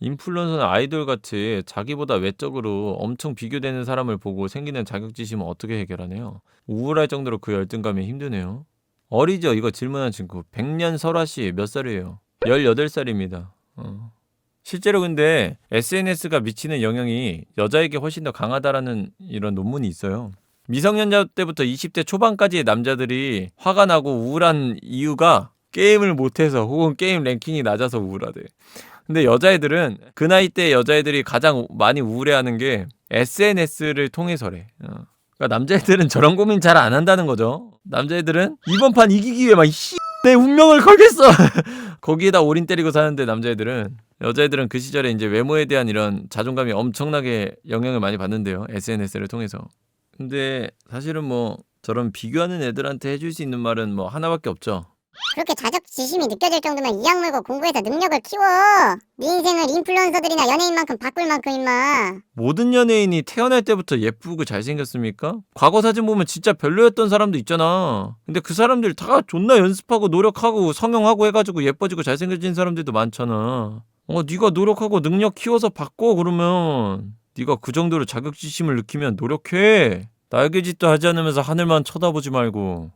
인플루언서나 아이돌 같이 자기보다 외적으로 엄청 비교되는 사람을 보고 생기는 자격지심은 어떻게 해결하네요? 우울할 정도로 그 열등감이 힘드네요. 어리죠? 이거 질문한 친구. 백년 설아 씨 몇 살이에요? 18살입니다. 어. 실제로 근데 SNS가 미치는 영향이 여자에게 훨씬 더 강하다라는 이런 논문이 있어요. 미성년자 때부터 20대 초반까지의 남자들이 화가 나고 우울한 이유가 게임을 못해서 혹은 게임 랭킹이 낮아서 우울하대. 근데 여자애들은 그 나이 때 여자애들이 가장 우- 많이 우울해하는 게 SNS를 통해서래. 어. 그러니까 남자애들은 저런 고민 잘 안 한다는 거죠. 남자애들은 이번 판 이기기 위해 막 씨, 내 운명을 걸겠어. 거기에다 올인 때리고 사는데 남자애들은 여자애들은 그 시절에 이제 외모에 대한 이런 자존감이 엄청나게 영향을 많이 받는데요. SNS를 통해서. 근데 사실은 뭐 저런 비교하는 애들한테 해줄 수 있는 말은 뭐 하나밖에 없죠. 그렇게 자격지심이 느껴질 정도면 이악 물고 공부해서 능력을 키워. 네 인생을 인플루언서들이나 연예인만큼 바꿀 만큼 임마. 모든 연예인이 태어날 때부터 예쁘고 잘생겼습니까? 과거 사진 보면 진짜 별로였던 사람도 있잖아. 근데 그 사람들 다 존나 연습하고 노력하고 성형하고 해가지고 예뻐지고 잘생겨진 사람들도 많잖아. 어, 네가 노력하고 능력 키워서 바꿔 그러면 네가 그 정도로 자격지심을 느끼면 노력해. 날개짓도 하지 않으면서 하늘만 쳐다보지 말고